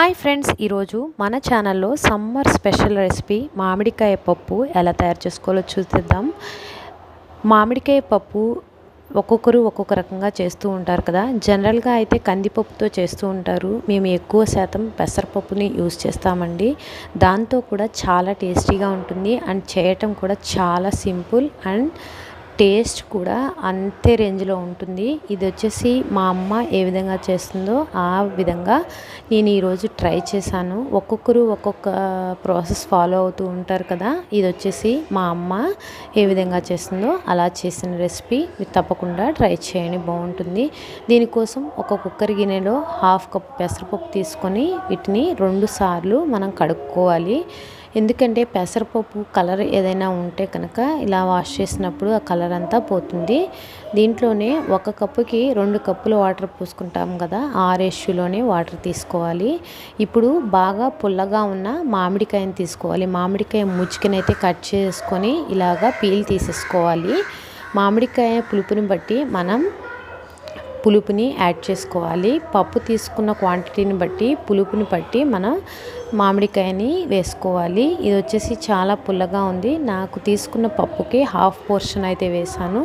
Hi friends ఈరోజు మన ఛానల్లో సమ్మర్ స్పెషల్ రెసిపీ మామిడికాయ పప్పు ఎలా తయారు చేసుకోవాలో చూద్దాం మామిడికాయ పప్పు ఒక్కొక్కరు ఒక్కొక్క రకంగా చేస్తూ ఉంటారు కదా. జనరల్గా అయితే కందిపప్పుతో చేస్తూ ఉంటారు. మేము ఎక్కువ శాతం పెసరపప్పుని యూస్ చేస్తామండి. దాంతో కూడా చాలా టేస్టీగా ఉంటుంది. అండ్ చేయటం కూడా చాలా సింపుల్ అండ్ టేస్ట్ కూడా అంతే రేంజ్లో ఉంటుంది. ఇది వచ్చేసి మా అమ్మ ఏ విధంగా చేస్తుందో ఆ విధంగా నేను ఈరోజు ట్రై చేశాను. ఒక్కొక్కరు ఒక్కొక్క ప్రాసెస్ ఫాలో అవుతూ ఉంటారు కదా. ఇది వచ్చేసి మా అమ్మ ఏ విధంగా చేస్తుందో అలా చేసిన రెసిపీ మీరు తప్పకుండా ట్రై చేయండి బాగుంటుంది. దీనికోసం ఒక కుక్కర్ గిన్నెలో హాఫ్ కప్ పెసరపప్పు తీసుకొని వీటిని రెండు సార్లు మనం కడుక్కోవాలి. ఎందుకంటే పెసరపప్పు కలర్ ఏదైనా ఉంటే కనుక ఇలా వాష్ చేసినప్పుడు ఆ కలర్ అంతా పోతుంది. దీంట్లోనే ఒక కప్పుకి రెండు కప్పులు వాటర్ పోసుకుంటాం కదా ఆ రేష్యూలోనే వాటర్ తీసుకోవాలి. ఇప్పుడు బాగా పుల్లగా ఉన్న మామిడికాయని తీసుకోవాలి. మామిడికాయ ముచ్చుకనైతే కట్ చేసుకొని ఇలాగా పీల్ తీసేసుకోవాలి. మామిడికాయ పులుపుని బట్టి మనం పులుపుని యాడ్ చేసుకోవాలి. పప్పు తీసుకున్న క్వాంటిటీని బట్టి పులుపుని బట్టి మన మామిడికాయని వేసుకోవాలి. ఇది వచ్చేసి చాలా పుల్లగా ఉంది. నాకు తీసుకున్న పప్పుకి హాఫ్ పోర్షన్ అయితే వేసాను.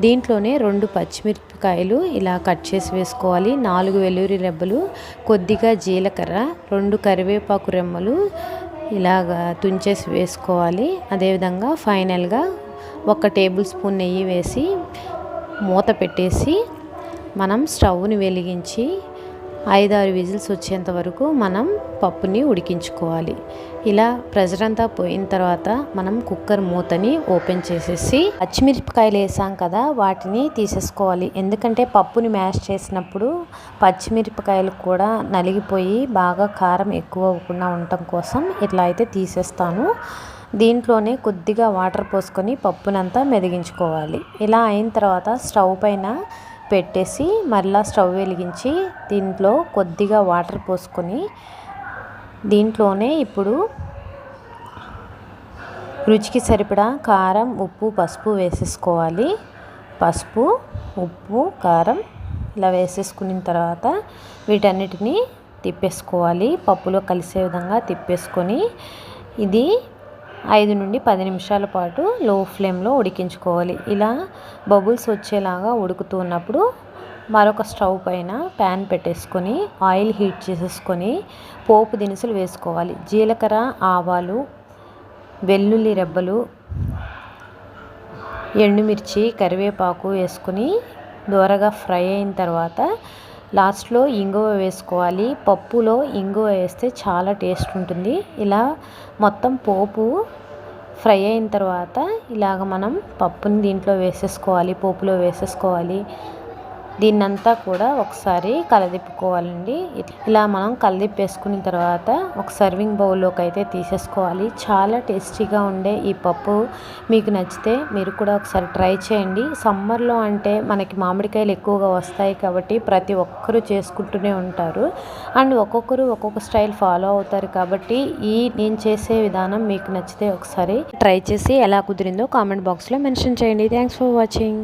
దీంట్లోనే రెండు పచ్చిమిరపకాయలు ఇలా కట్ చేసి వేసుకోవాలి. నాలుగు వెల్లుల్లి రెబ్బలు కొద్దిగా జీలకర్ర రెండు కరివేపాకు రెమ్మలు ఇలాగా తుంచేసి వేసుకోవాలి. అదేవిధంగా ఫైనల్గా ఒక టేబుల్ స్పూన్ నెయ్యి వేసి మూత పెట్టేసి మనం స్టవ్ని వెలిగించి ఐదారు విజిల్స్ వచ్చేంత వరకు మనం పప్పుని ఉడికించుకోవాలి. ఇలా ప్రెజర్ అంతా పోయిన తర్వాత మనం కుక్కర్ మూతని ఓపెన్ చేసేసి పచ్చిమిరపకాయలు వేసాం కదా వాటిని తీసేసుకోవాలి. ఎందుకంటే పప్పుని మ్యాష్ చేసినప్పుడు పచ్చిమిరపకాయలు కూడా నలిగిపోయి బాగా కారం ఎక్కువ అవ్వకుండా ఉండటం కోసం ఇట్లా అయితే తీసేస్తాను. దీంట్లోనే కొద్దిగా వాటర్ పోసుకొని పప్పునంతా మెదిగించుకోవాలి. ఇలా అయిన తర్వాత స్టవ్ పైన పెట్టేసి మరలా స్టవ్ వెలిగించి దీంట్లో కొద్దిగా వాటర్ పోసుకొని దీంట్లోనే ఇప్పుడు రుచికి సరిపడా కారం ఉప్పు పసుపు వేసేసుకోవాలి. పసుపు ఉప్పు కారం ఇలా వేసేసుకున్న తర్వాత వీటన్నిటిని తిప్పేసుకోవాలి. పప్పులో కలిసే విధంగా తిప్పేసుకొని ఇది ఐదు నుండి పది నిమిషాల పాటు లో ఫ్లేమ్లో ఉడికించుకోవాలి. ఇలా బబుల్స్ వచ్చేలాగా ఉడుకుతున్నప్పుడు మరొక స్టవ్ పైన ప్యాన్ పెట్టేసుకొని ఆయిల్ హీట్ చేసేసుకొని పోపు దినుసులు వేసుకోవాలి. జీలకర్ర ఆవాలు వెల్లుల్లి రెబ్బలు ఎండుమిర్చి కరివేపాకు వేసుకొని దూరగా ఫ్రై అయిన తర్వాత లాస్ట్లో ఇంగువ వేసుకోవాలి. పప్పులో ఇంగువ వేస్తే చాలా టేస్ట్ ఉంటుంది. ఇలా మొత్తం పోపు ఫ్రై అయిన తర్వాత ఇలాగ మనం పప్పుని దీంట్లో వేసేసుకోవాలి పోపులో వేసేసుకోవాలి. దీన్నంతా కూడా ఒకసారి కలదిప్పుకోవాలండి. ఇలా మనం కలదిప్పేసుకున్న తర్వాత ఒక సర్వింగ్ బౌల్లోకి అయితే తీసేసుకోవాలి. చాలా టేస్టీగా ఉండే ఈ పప్పు. మీకు నచ్చితే మీరు కూడా ఒకసారి ట్రై చేయండి. సమ్మర్లో అంటే మనకి మామిడికాయలు ఎక్కువగా వస్తాయి కాబట్టి ప్రతి ఒక్కరూ చేసుకుంటూనే ఉంటారు. అండ్ ఒక్కొక్కరు ఒక్కొక్క స్టైల్ ఫాలో అవుతారు కాబట్టి ఈ నేను చేసే విధానం మీకు నచ్చితే ఒకసారి ట్రై చేసి ఎలా కుదిరిందో కామెంట్ బాక్స్లో మెన్షన్ చేయండి. Thanks for watching.